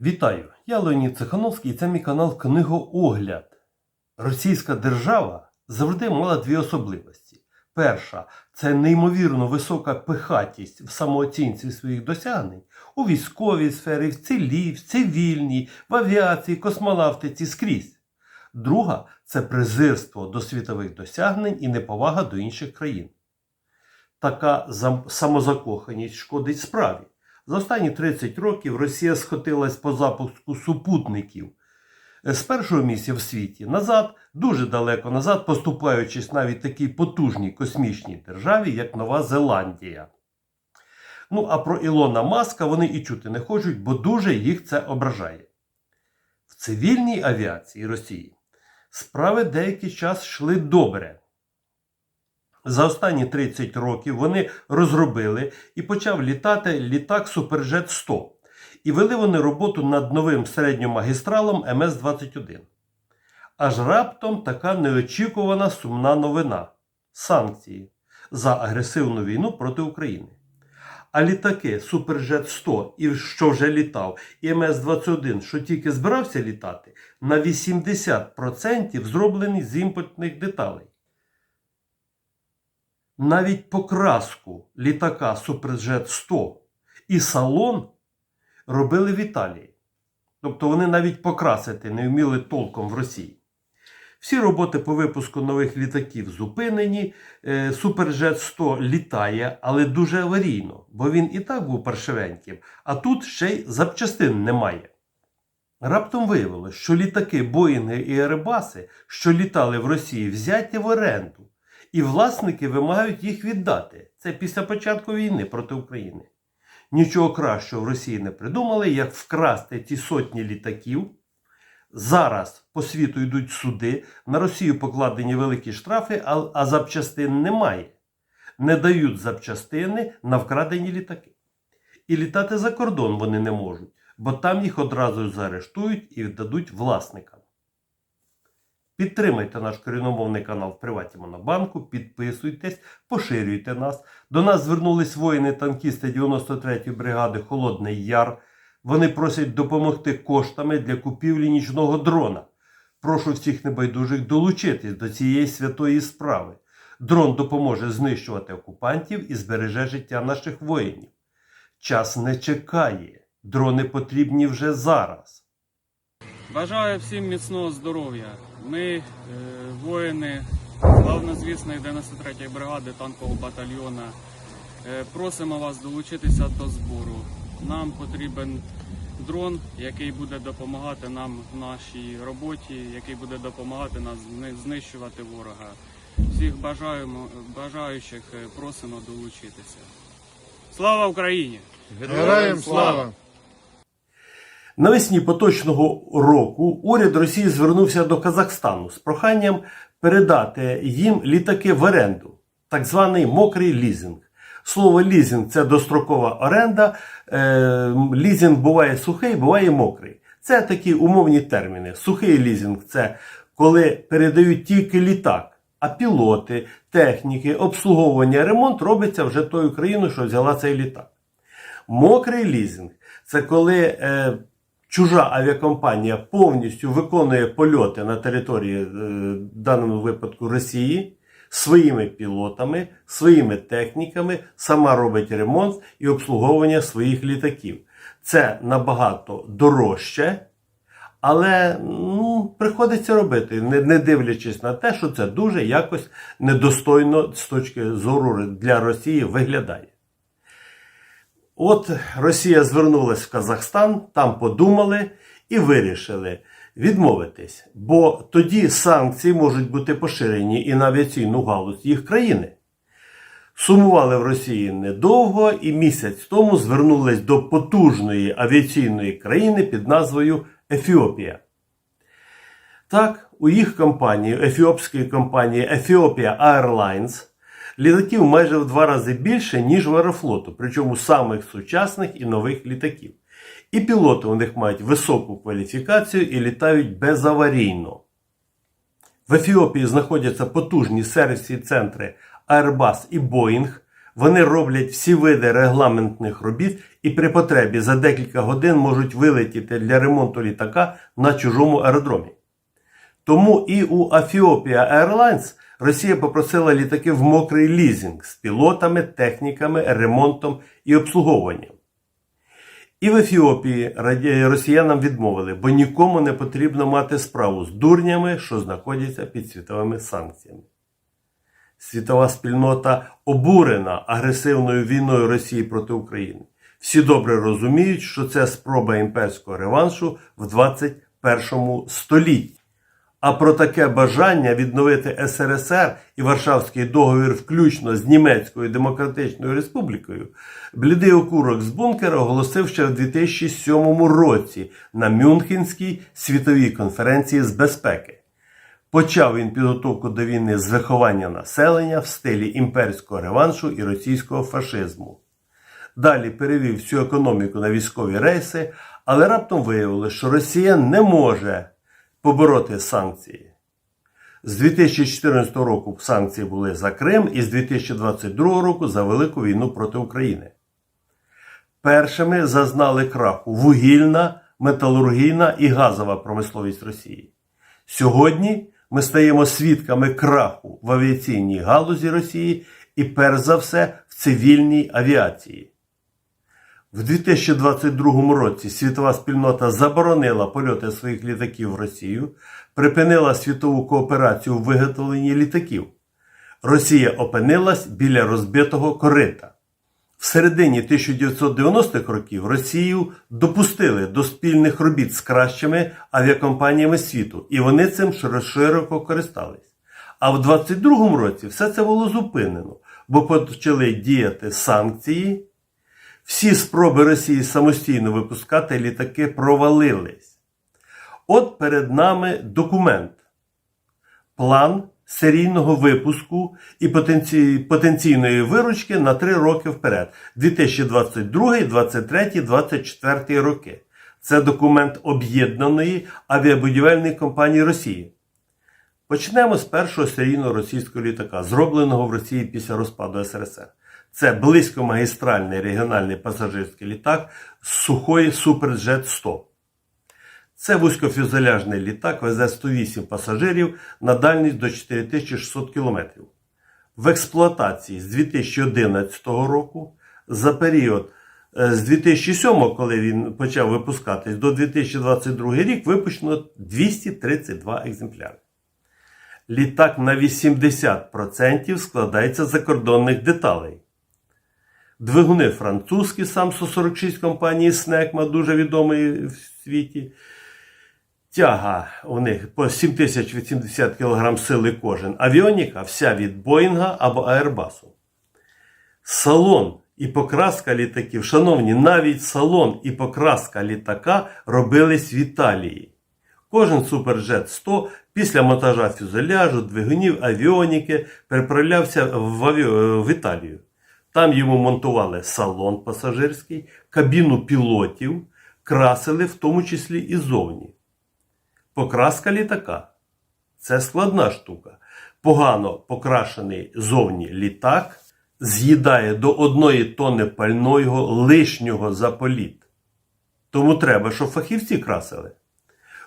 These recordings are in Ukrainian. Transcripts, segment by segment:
Вітаю! Я Леонід Цехановський і це мій канал Книгоогляд. Російська держава завжди мала дві особливості. Перша це неймовірно висока пихатість в самооцінці своїх досягнень у військовій сфері, в цілій, в цивільній, в авіації, космонавтиці скрізь. Друга це презирство до світових досягнень і неповага до інших країн. Така самозакоханість шкодить справі. За останні 30 років Росія схотилась по запуску супутників Е, з першого місця в світі назад, дуже далеко назад, поступаючись навіть такій потужній космічній державі, як Нова Зеландія. Ну, а про Ілона Маска вони і чути не хочуть, бо дуже їх це ображає. В цивільній авіації Росії справи деякий час йшли добре. За останні 30 років вони розробили і почав літати літак Суперджет 100. І вели вони роботу над новим середньомагістралом МС-21. Аж раптом така неочікувана сумна новина санкції за агресивну війну проти України. А літаки Суперджет 100, і що вже літав, і МС-21, що тільки збирався літати, на 80% зроблені з імпортних деталей. Навіть покраску літака Суперджет 100 і салон робили в Італії. Тобто вони навіть покрасити не вміли толком в Росії. Всі роботи по випуску нових літаків зупинені. Е, Суперджет 100 літає, але дуже аварійно, бо він і так був паршивеньким, а тут ще й запчастин немає. Раптом виявилось, що літаки Боїнги і Еребаси, що літали в Росії, взяті в оренду, і власники вимагають їх віддати. Це після початку війни проти України. Нічого кращого в Росії не придумали, як вкрасти ті сотні літаків. Зараз по світу йдуть суди, на Росію покладені великі штрафи, а, а запчастин немає. Не дають запчастини на вкрадені літаки. І літати за кордон вони не можуть, бо там їх одразу заарештують і віддадуть власникам. Підтримайте наш коріномовний канал в Приваті Монобанку, підписуйтесь, поширюйте нас. До нас звернулись воїни-танкісти 93-ї бригади Холодний Яр. Вони просять допомогти коштами для купівлі нічного дрона. Прошу всіх небайдужих долучитись до цієї святої справи. Дрон допоможе знищувати окупантів і збереже життя наших воїнів. Час не чекає. Дрони потрібні вже зараз. Бажаю всім міцного здоров'я. Ми, е, воїни славнозвісної 93-ї бригади танкового батальйона, е, просимо вас долучитися до збору. Нам потрібен дрон, який буде допомагати нам в нашій роботі, який буде допомагати нам знищувати ворога. Всіх бажаючих е, просимо долучитися. Слава Україні! Героям слава! Навесні поточного року уряд Росії звернувся до Казахстану з проханням передати їм літаки в оренду, так званий мокрий лізинг. Слово лізинг це дострокова оренда. Е, лізинг буває сухий, буває мокрий. Це такі умовні терміни. Сухий лізинг це коли передають тільки літак, а пілоти, техніки, обслуговування, ремонт робиться вже тою країною, що взяла цей літак. Мокрий лізинг це коли е, чужа авіакомпанія повністю виконує польоти на території, е, в даному випадку Росії, своїми пілотами, своїми техніками, сама робить ремонт і обслуговування своїх літаків. Це набагато дорожче. Але ну, приходиться робити, не, не дивлячись на те, що це дуже якось недостойно з точки зору для Росії виглядає. От Росія звернулась в Казахстан, там подумали і вирішили відмовитись, бо тоді санкції можуть бути поширені і на авіаційну галузь їх країни. Сумували в Росії недовго і місяць тому звернулись до потужної авіаційної країни під назвою Ефіопія. Так, у їх компанії, ефіопської компанії Ethiopia Airlines, літаків майже в два рази більше, ніж в аерофлоту, причому самих сучасних і нових літаків. І пілоти у них мають високу кваліфікацію і літають безаварійно. В Ефіопії знаходяться потужні сервісні центри Airbus і Boeing. Вони роблять всі види регламентних робіт і при потребі за декілька годин можуть вилетіти для ремонту літака на чужому аеродромі. Тому і у Афіопія Airlines Росія попросила літаки в мокрий лізинг з пілотами, техніками, ремонтом і обслуговуванням. І в Ефіопії росіянам відмовили, бо нікому не потрібно мати справу з дурнями, що знаходяться під світовими санкціями. Світова спільнота обурена агресивною війною Росії проти України. Всі добре розуміють, що це спроба імперського реваншу в 21 столітті. А про таке бажання відновити СРСР і Варшавський договір, включно з Німецькою Демократичною Республікою, блідий окурок з бункера оголосив ще в 2007 році на Мюнхенській світовій конференції з безпеки. Почав він підготовку до війни з виховання населення в стилі імперського реваншу і російського фашизму. Далі перевів всю економіку на військові рейси, але раптом виявилося, що Росія не може побороти санкції. З 2014 року санкції були за Крим і з 2022 року за Велику війну проти України. Першими зазнали краху вугільна, металургійна і газова промисловість Росії. Сьогодні ми стаємо свідками краху в авіаційній галузі Росії і перш за все в цивільній авіації. В 2022 році світова спільнота заборонила польоти своїх літаків в Росію, припинила світову кооперацію в виготовленні літаків. Росія опинилась біля розбитого корита. В середині 1990-х років Росію допустили до спільних робіт з кращими авіакомпаніями світу, і вони цим широко користались. А в 22-му році все це було зупинено, бо почали діяти санкції. Всі спроби Росії самостійно випускати літаки провалились. От перед нами документ. План серійного випуску і потенці... потенційної виручки на 3 роки вперед. 2022, 2023, 2024 роки. Це документ об'єднаної авіабудівельної компанії Росії. Почнемо з першого серійного російського літака, зробленого в Росії після розпаду СРСР. Це близькомагістральний регіональний пасажирський літак Сухой Суперджет 100. Це вузькофюзеляжний літак везе 108 пасажирів на дальність до 4600 км. В експлуатації з 2011 року за період е, з 2007, коли він почав випускатись, до 2022 рік випущено 232 екземпляри. Літак на 80% складається з закордонних деталей. Двигуни французькі, сам 146 компанії Снекма, дуже відомий в світі. Тяга у них по 7080 кг сили кожен. Авіоніка вся від Боїнга або Аербасу. Салон і покраска літаків. Шановні, навіть салон і покраска літака робились в Італії. Кожен суперджет 100 після монтажа фюзеляжу, двигунів, авіоніки переправлявся в, аві... в Італію. Там йому монтували салон пасажирський, кабіну пілотів, красили в тому числі і зовні. Покраска літака це складна штука. Погано покрашений зовні літак з'їдає до одної тонни пального лишнього за політ. Тому треба, щоб фахівці красили.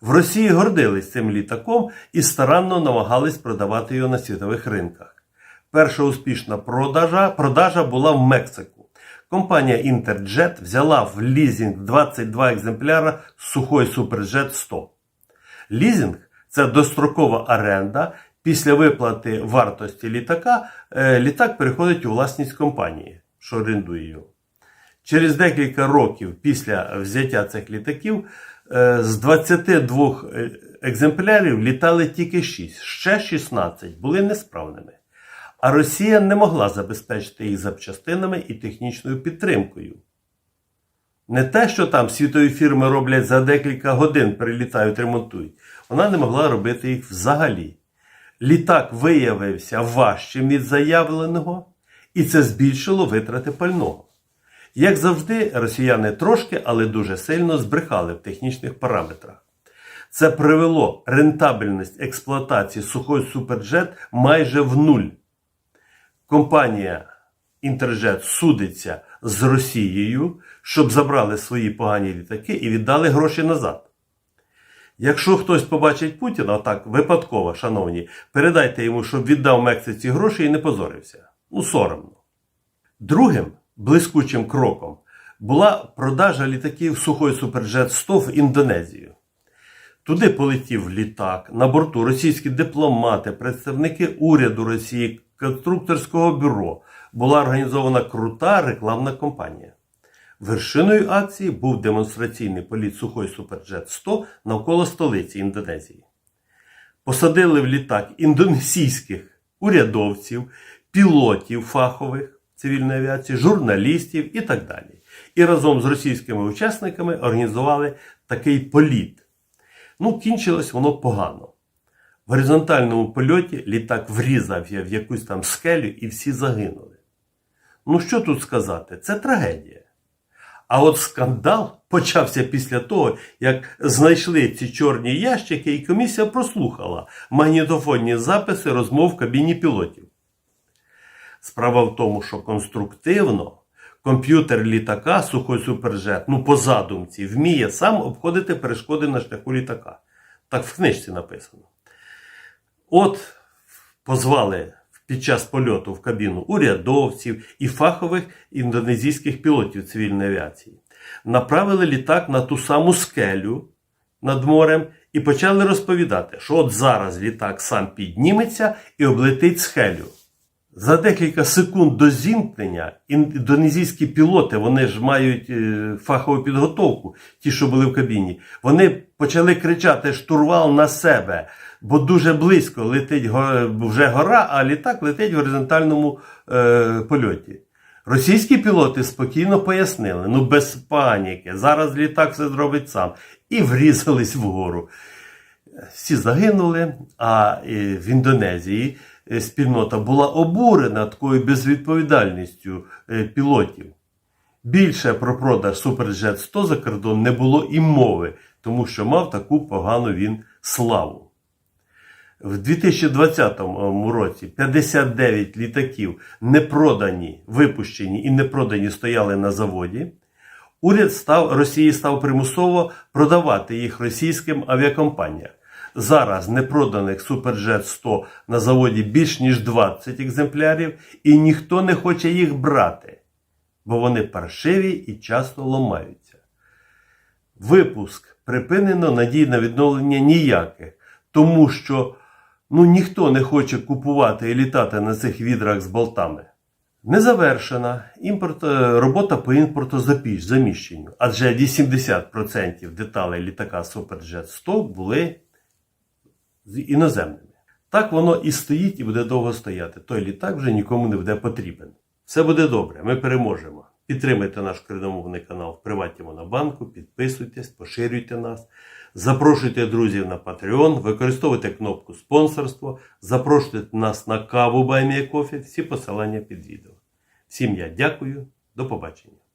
В Росії гордились цим літаком і старанно намагались продавати його на світових ринках. Перша успішна продажа, продажа була в Мексику. Компанія Interjet взяла в лізинг 22 екземпляра Сухой Суперджет 100. Лізинг це дострокова оренда. Після виплати вартості літака е, літак переходить у власність компанії, що орендує його. Через декілька років після взяття цих літаків е, з 22 е, екземплярів літали тільки 6, ще 16 були несправними. А Росія не могла забезпечити їх запчастинами і технічною підтримкою. Не те, що там світові фірми роблять за декілька годин, прилітають, ремонтують. Вона не могла робити їх взагалі. Літак виявився важчим від заявленого, і це збільшило витрати пального. Як завжди, росіяни трошки, але дуже сильно збрехали в технічних параметрах. Це привело рентабельність експлуатації сухой суперджет майже в нуль. Компанія Інтерджет судиться з Росією, щоб забрали свої погані літаки і віддали гроші назад. Якщо хтось побачить Путіна, так випадково, шановні, передайте йому, щоб віддав Мексиці гроші і не позорився. Ну, соромно. Другим блискучим кроком була продажа літаків Сухой Суперджет 100 в Індонезію. Туди полетів літак, на борту російські дипломати, представники уряду Росії, конструкторського бюро. Була організована крута рекламна кампанія. Вершиною акції був демонстраційний політ Сухой Суперджет 100 навколо столиці Індонезії. Посадили в літак індонезійських урядовців, пілотів фахових цивільної авіації, журналістів і так далі. І разом з російськими учасниками організували такий політ. Ну, кінчилось воно погано. В горизонтальному польоті літак врізався в якусь там скелю і всі загинули. Ну, що тут сказати? Це трагедія. А от скандал почався після того, як знайшли ці чорні ящики, і комісія прослухала магнітофонні записи розмов в кабіні пілотів. Справа в тому, що конструктивно комп'ютер літака Сухой Суперджет, ну по задумці, вміє сам обходити перешкоди на шляху літака. Так в книжці написано. От позвали під час польоту в кабіну урядовців і фахових індонезійських пілотів цивільної авіації. Направили літак на ту саму скелю над морем і почали розповідати, що от зараз літак сам підніметься і облетить скелю. За декілька секунд до зімкнення індонезійські пілоти, вони ж мають е, фахову підготовку, ті, що були в кабіні, вони почали кричати штурвал на себе, бо дуже близько летить вже гора, а літак летить в горизонтальному е, польоті. Російські пілоти спокійно пояснили: ну без паніки, зараз літак все зробить сам. І врізались вгору всі загинули, а в Індонезії е, спільнота була обурена такою безвідповідальністю е, пілотів. Більше про продаж Суперджет 100 за кордон не було і мови, тому що мав таку погану він славу. В 2020 році 59 літаків не продані, випущені і не продані стояли на заводі. Уряд став Росії став примусово продавати їх російським авіакомпаніям. Зараз непроданих Суперджет 100 на заводі більш ніж 20 екземплярів, і ніхто не хоче їх брати, бо вони паршиві і часто ламаються. Випуск припинено надій на відновлення ніяких, тому що ну, ніхто не хоче купувати і літати на цих відрах з болтами. Не завершена імпорт, е, робота по імпорту заміщенню, адже 80% деталей літака Суперджет 100 були іноземними. Так воно і стоїть і буде довго стояти. Той літак вже нікому не буде потрібен. Все буде добре, ми переможемо. Підтримайте наш україномовний канал в Приваті Монобанку, підписуйтесь, поширюйте нас, запрошуйте друзів на Patreon, використовуйте кнопку спонсорство, запрошуйте нас на каву Баймія Кофі, всі посилання під відео. Всім я дякую, до побачення.